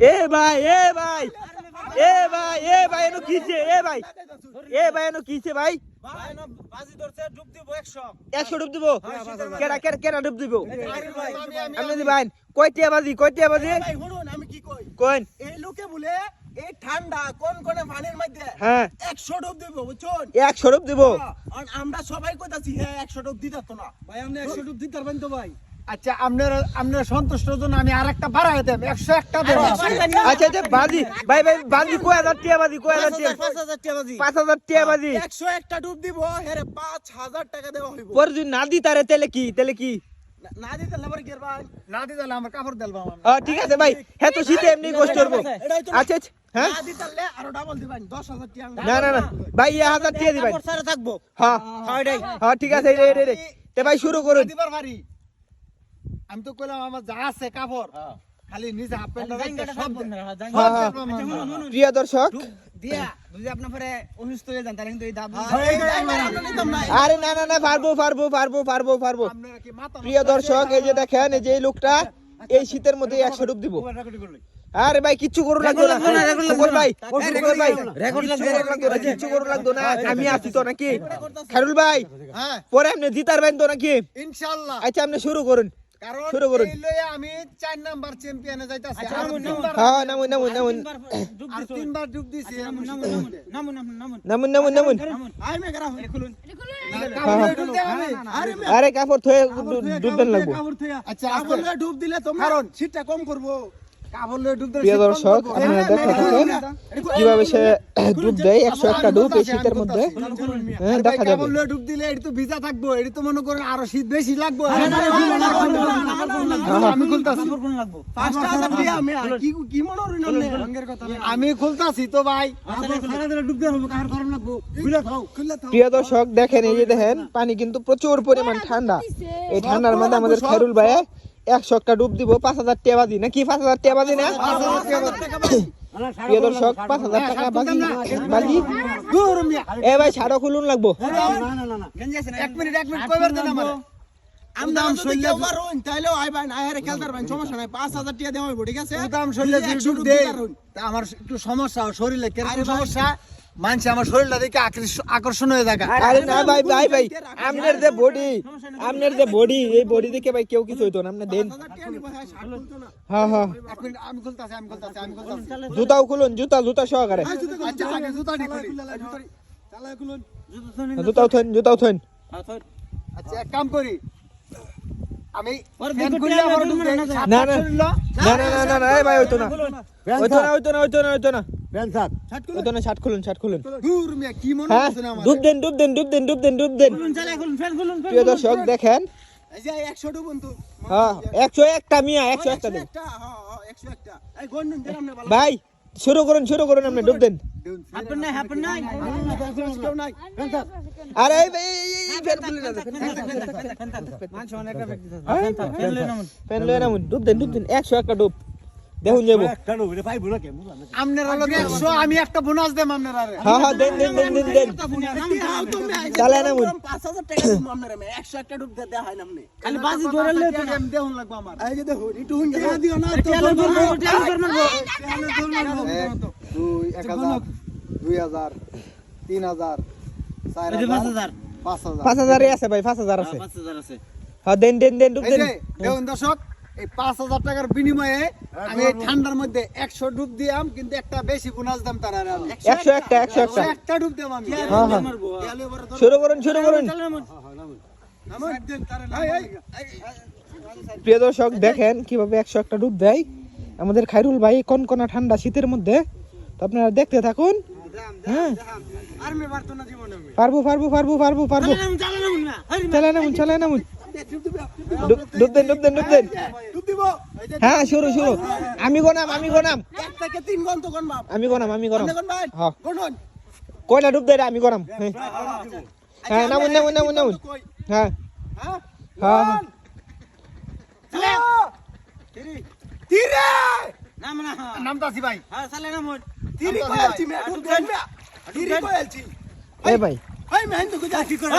এ ভাই এ ভাই এ ভাই এ ভাই এনো কিছে এ ভাই এ ভাই এনো কিছে ভাই? ভাই না বাজি ধরছে ডুব দিব 100 একশো ডুব দিব? হ্যাঁ, কেডা কেডা কেডা ডুব দিব? আরে ভাই কয়টিয়া বাজি কয়টিয়া বাজি? আমি কি কই? কোন? এই লোকে বলে এই ঠান্ডা কোন কোন পানির মধ্যে হ্যাঁ। 100 ডুব দিব বুঝছেন? একশো ডুব দিব? আর আমরা সবাই কইতাছি হ্যাঁ 100 ডুব দিতে না। ভাই আপনি 100 ডুব দিতে পারবেন তো ভাই? আচ্ছা আপনার আপনার সন্তুষ্ট জন্য আমি আরেকটা বাড়াই দেব। একশো একটা দেব। আচ্ছা আচ্ছা বাজি। ভাই ভাই বাজি কয় হাজার টিয়া বাজি কয় হাজার টিয়া? 5000 টাকা বাজি। পাঁচ হাজার টিয়া বাজি। 100 একটা ডুব দিব হেরে 5000 টাকা দেওয়া হইব। পরে যদি না দি তারে তেলে কি তেলে কি? না- না দিতে লেবার কি ভাই। না দিতে আমার কাপড় দেব আমার ঠিক আছে ভাই হ্যাঁ তো শীতে এমনি কষ্ট করব। আচ্ছা আচ্ছা হ্যাঁ? না দিতে হলে আরও ডাবল দিবেন 10000 টাকা না না না ভাই এক হাজার টিয়া দিবেন থাকব। হ্যাঁ। হ্যাঁ ঠিক আছে রে রে রে তে ভাই শুরু করুন। দিবার আমি তো কইলাম আমার যা আছে কাপড়। খালি নিজে হাফ প্যান্ট। হ্যাঁ হ্যাঁ। প্রিয় দর্শক। দিয়া যদি আপনার পরে অসুস্থ হয়ে যান তাহলে কিন্তু এই দাম আরে না না না পারব পারব পারব পারব পারব। আপনারা কি মাথা প্রিয় দর্শক এই যে দেখেন এই যে লোকটা এই শীতের মধ্যে একশো দিব। আরে ভাই কিচ্ছু করু লাগতো না। বল ভাই বল ভাই কিচ্ছু করু লাগতো কিচ্ছু করু লাগতো না। আমি আছি তো নাকি? খারুল ভাই হ্যাঁ। পরে আপনি জিতার বাইন তো নাকি? ইনশাআল্লাহ। আচ্ছা আপনি শুরু করুন। কারণ শুরু করুন। এই লয়ে আমি চার নাম্বার চ্যাম্পিয়নে যাইতাছি। হ্যাঁ নামুন নামুন নামুন। আর তিনবার ডুব দিছি নামুন নামুন নামুন আই মে গরা খুলুন। কাপড় আরে থয়ে ডুববেন লাগবো। আচ্ছা আগুন ডুব দিলে তোমার সিটটা শীতটা কম করব। প্রিয় দর্শক আপনারা দেখতে থাকেন কীভাবে সে ডুব দেয় একশো একটা ডুব এই শীতের মধ্যে হ্যাঁ দেখা যাবে ডুব দিলে এটি তো ভিজা থাকব এটি তো মনে করেন আরও শীত বেশি লাগবো আমি খুলতাছি পাঁচটা হাজার দিয়ে আমি আর কি কি মনে হইল আমি খুলতাছি তো ভাই প্রিয় দর্শক দেখেন এই যে দেখেন পানি কিন্তু প্রচুর পরিমাণ ঠান্ডা এই ঠান্ডার মধ্যে আমাদের খায়রুল ভাই একশো একটা ডুব দিব পাঁচ হাজার টাকা দি নাকি পাঁচ হাজার টাকা বাজি না প্রিয় দর্শক পাঁচ হাজার টাকা বাজি বাজি এ ভাই ছাড়ো খুলুন লাগবো এক মিনিট এক মিনিট কইবার দেন আমার তাইলেও আই হারে সমস্যা নাই টাকা দেওয়া হইব ঠিক আছে? আমার একটু সমস্যা শরীরে সমস্যা? মানছে আমার শরীরটা দেখে আকর্ষণ হয়ে থাকে আরে না ভাই ভাই ভাই আপনার যে বডি আপনার যে বডি এই বডি দেখে ভাই কেউ কিছু হইতো না আপনি দেন। হ্যাঁ। হ্যাঁ হ্যাঁ। এক মিনিট আমি খুলতাছি আমি খুলতাছি আমি খুলতাছি। জুতাও খুলুন জুতা জুতা সহকারে। আচ্ছা থইন জুতাও থইন আচ্ছা এক কাম করি আমি ফ্যান খুললে আমার ডুব দেই না না না। না না। না না এই ভাই হইতো না। হইতো না হইতো না হইতো না হইতো না। হইতো না শার্ট খুলুন শার্ট খুলুন। দূর মিয়া কি মনে হ্যাঁ? দর্শক দেখেন। একশো হ্যাঁ একটা মিয়া একশো একটা হ্যাঁ হ্যাঁ, ভাই শুরু করুন শুরু করুন আপনি ডুব দেন। আরে ডুব দেন ডুব দেন। একশো একটা ডুব। দেখুন যাব। আপনারা লগে 100 আমি একটা বোনাস দেব আপনারা হ্যাঁ হ্যাঁ দেন দেন দেন দেন দেন। চালায় না মুন। পাঁচ হাজার টাকা দিব আপনার একটা ডুব দিয়ে হয় না আপনি খালি বাজি ধরলে তো আমি দেউন লাগবে আমার। এই যে দেখো একটু হুঙ্গে দিও। না দুই এক হাজার দুই হাজার তিন হাজার চার হাজার পাঁচ হাজার। পাঁচ হাজারই আছে ভাই পাঁচ হাজার আছে। হ্যাঁ দেন দেন দেন ডুব দেন। দেখুন দর্শক এই পাঁচ হাজার টাকার বিনিময়ে আমি এই ঠান্ডার মধ্যে একশো ডুব দিয়াম কিন্তু একটা বেশি বোনাস দাম তারা আমি। একশো একটা একশো একটা একটা। ডুব দেব আমি। হ্যাঁ হ্যাঁ। শুরু করুন শুরু করুন। প্রিয় দর্শক দেখেন কীভাবে একশো একটা ডুব দেয়। আমাদের খাইরুল ভাই কনকনা ঠান্ডা শীতের মধ্যে। তো আপনারা দেখতে থাকুন। হ্যাঁ। পারব পারব পারব পারব পারব চালায় নামুন। ডুব ডুব দেন ডুব দেন ডুব দেন। হ্যাঁ শুরু শুরু। আমি গোনাম আমি গোনাম। আমি গোনাম আমি গোনাম। হ্যাঁ। কয়টা ডুব দেয় আমি গোনাম। হ্যাঁ। হ্যাঁ নামুন নামুন নামুন নামুন। হ্যাঁ। হ্যাঁ হ্যাঁ। হ্যাঁ। তিরে নামতাছি ভাই। তিরি কইলছি মে ডুব দেন তিরি কইলছি এ ভাই। এই মেহেন তো গুজা কি করে